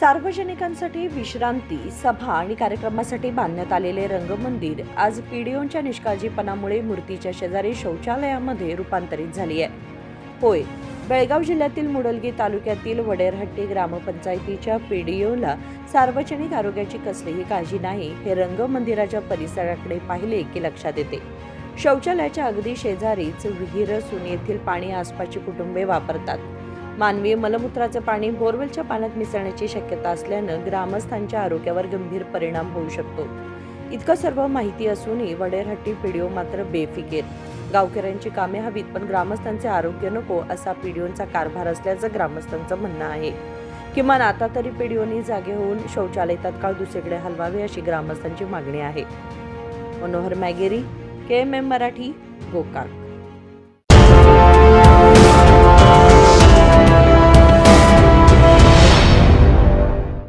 सार्वजनिकांसाठी विश्रांती सभा आणि कार्यक्रमासाठी बांधण्यात आलेले रंगमंदिर आज पीडीओंच्या निष्काळजीपणामुळे मूर्तीच्या शेजारी शौचालयामध्ये रूपांतरित झाली आहे. होय बेळगाव जिल्ह्यातील मुडलगी तालुक्यातील वडेरहट्टी ग्रामपंचायतीच्या पीडीओला सार्वजनिक आरोग्याची कसलीही काळजी नाही हे रंगमंदिराच्या परिसराकडे पाहिले की लक्षात येते. शौचालयाच्या अगदी शेजारीच विहीर असून येथील पाणी आसपासची कुटुंबे वापरतात. मानवी मलमूत्राचं पाणी बोरवेलच्या पाण्यात मिसळण्याची शक्यता असल्यानं ग्रामस्थांच्या आरोग्यावर गंभीर परिणाम होऊ शकतो. इतकं सर्व माहिती असूनही वडेरहट्टी पिढीओ मात्र बेफिकेर. गावकऱ्यांची कामे हवीत पण ग्रामस्थांचे आरोग्य नको असा पीडीओंचा कारभार असल्याचं ग्रामस्थांचं म्हणणं आहे. किमान आता तरी पीडीओनी जागे होऊन शौचालय तत्काळ दुसरीकडे हलवावे अशी ग्रामस्थांची मागणी आहे. Manohar Mageri K M M Marathi Gokak.